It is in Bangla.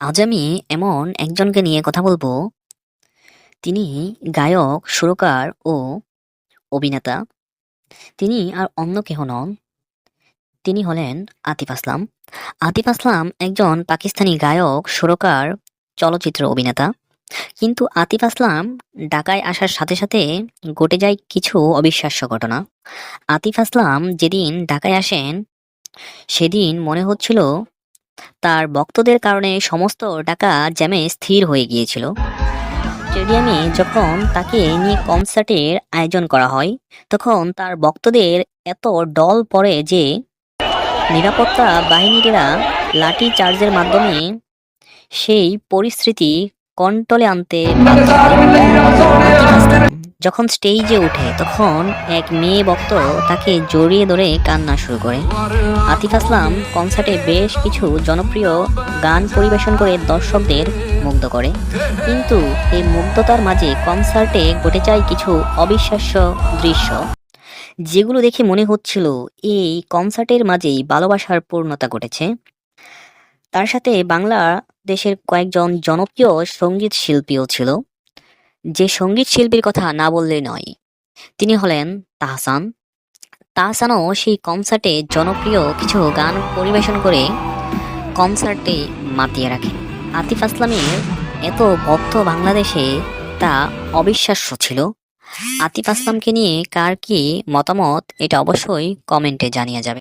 আজ আমি এমন একজনকে নিয়ে কথা বলব। তিনি গায়ক, সুরকার ও অভিনেতা। তিনি আর অন্য কেহ নন। তিনি হলেন আতিফ আসলাম। আতিফ আসলাম একজন পাকিস্তানি গায়ক, সুরকার, চলচ্চিত্র অভিনেতা। কিন্তু আতিফ আসলাম ঢাকায় আসার সাথে সাথে ঘটে যায় কিছু অবিশ্বাস্য ঘটনা। আতিফ আসলাম যেদিন ঢাকায় আসেন, সেদিন মনে হচ্ছিল তার ভক্তদের কারণে সমস্ত টাকা জ্যামে স্থির হয়ে গিয়েছিল স্টেডিয়ামে যখন তাকে নিয়ে কনসার্টের আয়োজন করা হয়, তখন তার ভক্তদের এত ডল পড়ে যে নিরাপত্তা বাহিনীরা লাঠি চার্জের মাধ্যমে সেই পরিস্থিতি কন্ট্রোলে আনতে। যখন স্টেজে ওঠে তখন এক মেয়ে ভক্ত তাকে জড়িয়ে ধরে কান্না শুরু করে। আতিফ আসলাম কনসার্টে বেশ কিছু জনপ্রিয় গান পরিবেশন করে দর্শকদের মুগ্ধ করে। কিন্তু এই মুগ্ধতার মাঝে কনসার্টে ঘটে যায় কিছু অবিশ্বাস্য দৃশ্য। যেগুলো দেখে মনে হচ্ছিল এই কনসার্টের মাঝেই ভালোবাসার পূর্ণতা ঘটেছে। তার সাথে বাংলাদেশের কয়েকজন জনপ্রিয় সংগীত শিল্পীও ছিল। যে সংগীত শিল্পীর কথা না বললে নয়। তিনি হলেন তাহসান। তাহসানও সেই কনসার্টে জনপ্রিয় কিছু গান পরিবেশন করে কনসার্টে মাতিয়ে রাখেন। আতিফ আসলামের এত ভক্ত বাংলাদেশে তা অবিশ্বাস্য ছিল। আতিফ আসলামকে নিয়ে কার কি মতামত, এটা অবশ্যই কমেন্টে জানিয়ে যাবে।